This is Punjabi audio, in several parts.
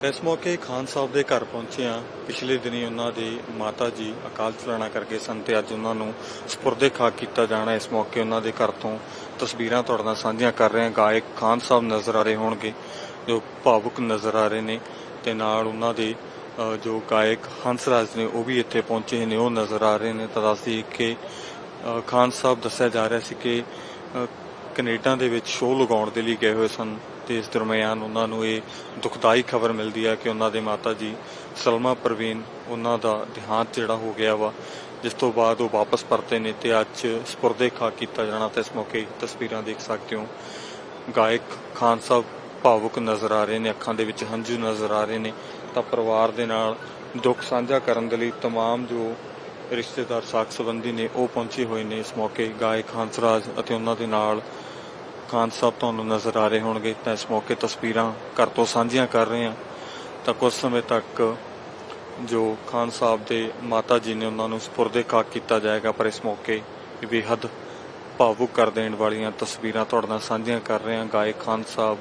ਇਸ ਮੌਕੇ ਖਾਨ ਸਾਹਿਬ ਦੇ ਘਰ ਪਹੁੰਚੇ ਹਾਂ ਪਿਛਲੇ ਦਿਨੀ ਉਹਨਾਂ ਦੇ ਮਾਤਾ ਜੀ ਅਕਾਲ ਚਲਾਣਾ ਕਰਕੇ ਸਨ ਤੇ ਅੱਜ ਉਹਨਾਂ ਨੂੰ ਸਪੁਰਦੇ ਖਾਕ ਕੀਤਾ ਜਾਣਾ। ਇਸ ਮੌਕੇ ਉਹਨਾਂ ਦੇ ਘਰ ਤੋਂ ਤਸਵੀਰਾਂ ਤੁਹਾਡੇ ਨਾਲ ਸਾਂਝੀਆਂ ਕਰ ਰਹੇ ਹਾਂ। ਗਾਇਕ ਖਾਨ ਸਾਹਿਬ ਨਜ਼ਰ ਆ ਰਹੇ ਹੋਣਗੇ ਜੋ ਭਾਵੁਕ ਨਜ਼ਰ ਆ ਰਹੇ ਨੇ ਤੇ ਨਾਲ ਉਹਨਾਂ ਦੇ ਜੋ ਗਾਇਕ ਹੰਸਰਾਜ ਨੇ ਉਹ ਵੀ ਇੱਥੇ ਪਹੁੰਚੇ ਨੇ ਉਹ ਨਜ਼ਰ ਆ ਰਹੇ ਨੇ। ਤਾਂ ਦੱਸਦੀ ਕਿ ਖਾਨ ਸਾਹਿਬ ਦੱਸਿਆ ਜਾ ਰਿਹਾ ਸੀ ਕਿ ਅ, ਕੈਨੇਡਾ ਦੇ ਵਿੱਚ ਸ਼ੋਅ ਲਗਾਉਣ ਦੇ ਲਈ ਗਏ ਹੋਏ ਸਨ। ਤੇ ਇਸ ਦਰਮਿਆਨ ਉਹਨਾਂ ਨੂੰ ਇਹ ਦੁਖਦਾਈ ਖਬਰ ਮਿਲਦੀ ਹੈ ਕਿ ਉਹਨਾਂ ਦੇ ਮਾਤਾ ਜੀ ਸਲਮਾ ਪ੍ਰਵੀਨ ਉਹਨਾਂ ਦਾ ਦੇਹਾਂਤ ਜਿਹੜਾ ਹੋ ਗਿਆ ਵਾ ਜਿਸ ਤੋਂ ਬਾਅਦ ਉਹ ਵਾਪਸ ਪਰਤੇ ਨੇ ਤੇ ਅੱਜ ਸਪੁਰਦੇ ਖਾ ਕੀਤਾ ਜਾਣਾ ਤੇ ਇਸ ਮੌਕੇ ਤਸਵੀਰਾਂ ਦੇਖ ਸਕਦੇ ਹੋ ਗਾਇਕ ਖਾਨ ਸਾਹਿਬ ਭਾਵੁਕ ਨਜ਼ਰ ਆ ਰਹੇ ਨੇ ਅੱਖਾਂ ਦੇ ਵਿੱਚ ਹੰਝੂ ਨਜ਼ਰ ਆ ਰਹੇ ਨੇ ਤਾਂ ਪਰਿਵਾਰ ਦੇ ਨਾਲ ਦੁੱਖ ਸਾਂਝਾ ਕਰਨ ਦੇ ਲਈ तमाम ਜੋ ਰਿਸ਼ਤੇਦਾਰ ਸਾਕ ਸੰਬੰਧੀ ਨੇ ਉਹ ਪਹੁੰਚੇ ਹੋਏ ਨੇ ਇਸ ਮੌਕੇ ਗਾਇਕ ਹੰਸਰਾਜ ਅਤੇ ਉਹਨਾਂ ਦੇ ਨਾਲ ਖਾਨ ਸਾਹਿਬ ਤੁਹਾਨੂੰ ਨਜ਼ਰ ਆ ਰਹੇ ਹੋਣਗੇ। ਤਾਂ ਇਸ ਮੌਕੇ ਤਸਵੀਰਾਂ ਘਰ ਤੋਂ ਸਾਂਝੀਆਂ ਕਰ ਰਹੇ ਹਾਂ। ਤਾਂ ਕੁਝ ਸਮੇਂ ਤੱਕ ਜੋ ਖਾਨ ਸਾਹਿਬ ਦੇ ਮਾਤਾ ਜੀ ਨੇ ਉਹਨਾਂ ਨੂੰ ਸਪੁਰਦੇ ਖਾਕ ਕੀਤਾ ਜਾਏਗਾ, ਪਰ ਇਸ ਮੌਕੇ ਬੇਹੱਦ ਭਾਵੁਕ ਕਰ ਦੇਣ ਵਾਲੀਆਂ ਤਸਵੀਰਾਂ ਤੁਹਾਡੇ ਨਾਲ ਸਾਂਝੀਆਂ ਕਰ ਰਹੇ ਹਾਂ। ਗਾਇਕ ਖਾਨ ਸਾਹਿਬ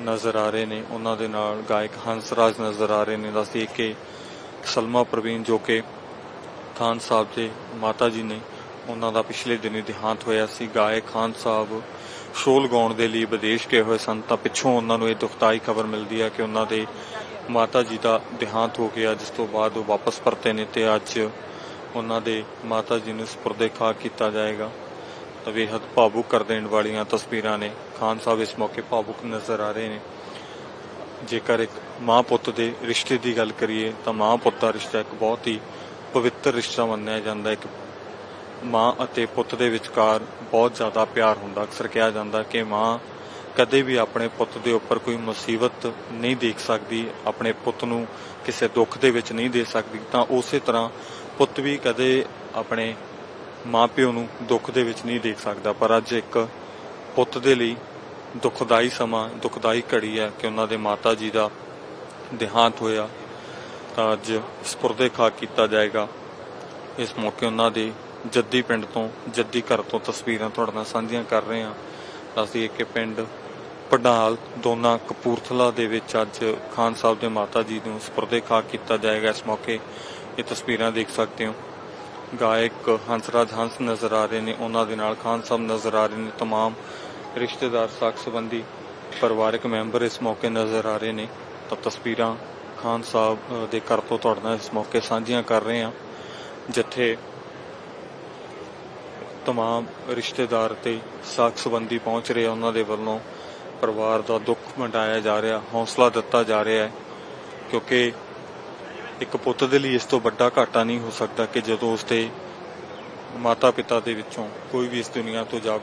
ਨਜ਼ਰ ਆ ਰਹੇ ਨੇ, ਉਹਨਾਂ ਦੇ ਨਾਲ ਗਾਇਕ ਹੰਸਰਾਜ ਨਜ਼ਰ ਆ ਰਹੇ ਨੇ। ਦੱਸਦੀ ਕਿ ਸਲਮਾ ਪ੍ਰਵੀਨ ਜੋ ਕਿ ਖਾਨ ਸਾਹਿਬ ਦੇ ਮਾਤਾ ਜੀ ਨੇ ਉਹਨਾਂ ਦਾ ਪਿਛਲੇ ਦਿਨੀ ਦੇਹਾਂਤ ਹੋਇਆ ਸੀ। ਗਾਇਕ ਖਾਨ ਸਾਹਿਬ ਸ਼ੋਅ ਲਗਾਉਣ ਦੇ ਲਈ ਵਿਦੇਸ਼ ਗਏ ਹੋਏ ਸਨ। ਤਾਂ ਪਿੱਛੋਂ ਉਹਨਾਂ ਨੂੰ ਇਹ ਦੁਖਦਾਈ ਖਬਰ ਮਿਲਦੀ ਹੈ ਕਿ ਉਹਨਾਂ ਦੇ ਮਾਤਾ ਜੀ ਦਾ ਦੇਹਾਂਤ ਹੋ ਗਿਆ, ਜਿਸ ਤੋਂ ਬਾਅਦ ਉਹ ਵਾਪਸ ਪਰਤੇ ਨੇ ਤੇ ਅੱਜ ਉਹਨਾਂ ਦੇ ਮਾਤਾ ਜੀ ਨੂੰ ਸਪੁਰਦੇ ਖਾ ਕੀਤਾ ਜਾਏਗਾ। ਤਾਂ ਬੇਹੱਦ ਭਾਵੁਕ ਕਰ ਦੇਣ ਵਾਲੀਆਂ ਤਸਵੀਰਾਂ ਨੇ। ਖਾਨ ਸਾਹਿਬ ਇਸ ਮੌਕੇ ਭਾਵੁਕ ਨਜ਼ਰ ਆ ਰਹੇ ਨੇ। ਜੇਕਰ ਇੱਕ ਮਾਂ ਪੁੱਤ ਦੇ ਰਿਸ਼ਤੇ ਦੀ ਗੱਲ ਕਰੀਏ, ਤਾਂ ਮਾਂ ਪੁੱਤ ਦਾ ਰਿਸ਼ਤਾ ਇੱਕ ਬਹੁਤ ਹੀ ਪਵਿੱਤਰ ਰਿਸ਼ਤਾ ਮੰਨਿਆ ਜਾਂਦਾ। ਹੈ। ਇੱਕ ਮਾਂ ਅਤੇ ਪੁੱਤ ਦੇ ਵਿਚਕਾਰ ਬਹੁਤ ਜ਼ਿਆਦਾ ਪਿਆਰ ਹੁੰਦਾ, ਅਕਸਰ ਕਿਹਾ ਜਾਂਦਾ ਕਿ ਮਾਂ ਕਦੇ ਵੀ ਆਪਣੇ ਪੁੱਤ ਦੇ ਉੱਪਰ ਕੋਈ ਮੁਸੀਬਤ ਨਹੀਂ ਦੇਖ ਸਕਦੀ, ਆਪਣੇ ਪੁੱਤ ਨੂੰ ਕਿਸੇ ਦੁੱਖ ਦੇ ਵਿੱਚ ਨਹੀਂ ਦੇ ਸਕਦੀ। ਤਾਂ ਉਸੇ ਤਰ੍ਹਾਂ ਪੁੱਤ ਵੀ ਕਦੇ ਆਪਣੇ ਮਾਪਿਓ ਨੂੰ ਦੁੱਖ ਦੇ ਵਿੱਚ ਨਹੀਂ ਦੇਖ ਸਕਦਾ। ਪਰ ਅੱਜ ਇੱਕ ਪੁੱਤ ਦੇ ਲਈ ਦੁਖਦਾਈ ਸਮਾਂ, ਦੁਖਦਾਈ ਘੜੀ ਹੈ ਕਿ ਉਹਨਾਂ ਦੇ ਮਾਤਾ ਜੀ ਦਾ ਦੇਹਾਂਤ ਹੋਇਆ। ਤਾਂ ਅੱਜ ਸਪੁਰਦੇ ਖਾ ਕੀਤਾ ਜਾਏਗਾ। ਇਸ ਮੌਕੇ ਉਹਨਾਂ ਦੇ ਜੱਦੀ ਪਿੰਡ ਤੋਂ ਜੱਦੀ ਘਰ ਤੋਂ ਤਸਵੀਰਾਂ ਤੁਹਾਡੇ ਨਾਲ ਸਾਂਝੀਆਂ ਕਰ ਰਹੇ ਹਾਂ ਦੱਸਦੀਏ ਕਿ ਪਿੰਡ ਪੜਾਲ ਦੋਨਾ ਕਪੂਰਥਲਾ ਦੇ ਵਿੱਚ ਅੱਜ ਖਾਨ ਸਾਹਿਬ ਦੇ ਮਾਤਾ ਜੀ ਨੂੰ ਸਪੁਰਦੇ ਖਾ ਕੀਤਾ ਜਾਏਗਾ ਇਸ ਮੌਕੇ ਇਹ ਤਸਵੀਰਾਂ ਦੇਖ ਸਕਦੇ ਹੋ ਗਾਇਕ ਹੰਸਰਾਜ ਹੰਸ ਨਜ਼ਰ ਆ ਰਹੇ ਨੇ ਉਹਨਾਂ ਦੇ ਨਾਲ ਖਾਨ ਸਾਹਿਬ ਨਜ਼ਰ ਆ ਰਹੇ ਨੇ तमाम ਰਿਸ਼ਤੇਦਾਰ ਸਾਕ ਸੰਬੰਧੀ ਪਰਿਵਾਰਕ ਮੈਂਬਰ ਇਸ ਮੌਕੇ ਨਜ਼ਰ ਆ ਰਹੇ ਨੇ ਤਾਂ ਤਸਵੀਰਾਂ ਖਾਨ ਸਾਹਿਬ ਅ, ਦੇ ਘਰ ਤੋਂ ਤੁਹਾਡੇ ਨਾਲ ਇਸ ਮੌਕੇ ਸਾਂਝੀਆਂ ਕਰ ਰਹੇ ਹਾਂ ਜਿੱਥੇ ਤਮਾਮ ਰਿਸ਼ਤੇਦਾਰ ਤੇ ਸਾਖ ਸੰਬੰਧੀ ਪਹੁੰਚ ਰਹੇ ਉਹਨਾਂ ਦੇ ਵੱਲੋਂ ਪਰਿਵਾਰ ਦਾ ਦੁੱਖ ਮਟਾਇਆ ਜਾ ਰਿਹਾ ਹੌਸਲਾ ਦਿੱਤਾ ਜਾ ਰਿਹਾ ਹੈ ਕਿਉਂਕਿ ਇੱਕ ਪੁੱਤ ਦੇ ਲਈ ਇਸ ਤੋਂ ਵੱਡਾ ਘਾਟਾ ਨਹੀਂ ਹੋ ਸਕਦਾ ਕਿ ਜਦੋਂ ਉਸਦੇ ਮਾਤਾ-ਪਿਤਾ ਦੇ ਵਿੱਚੋਂ ਕੋਈ ਵੀ ਇਸ ਦੁਨੀਆ ਤੋਂ ਜਾ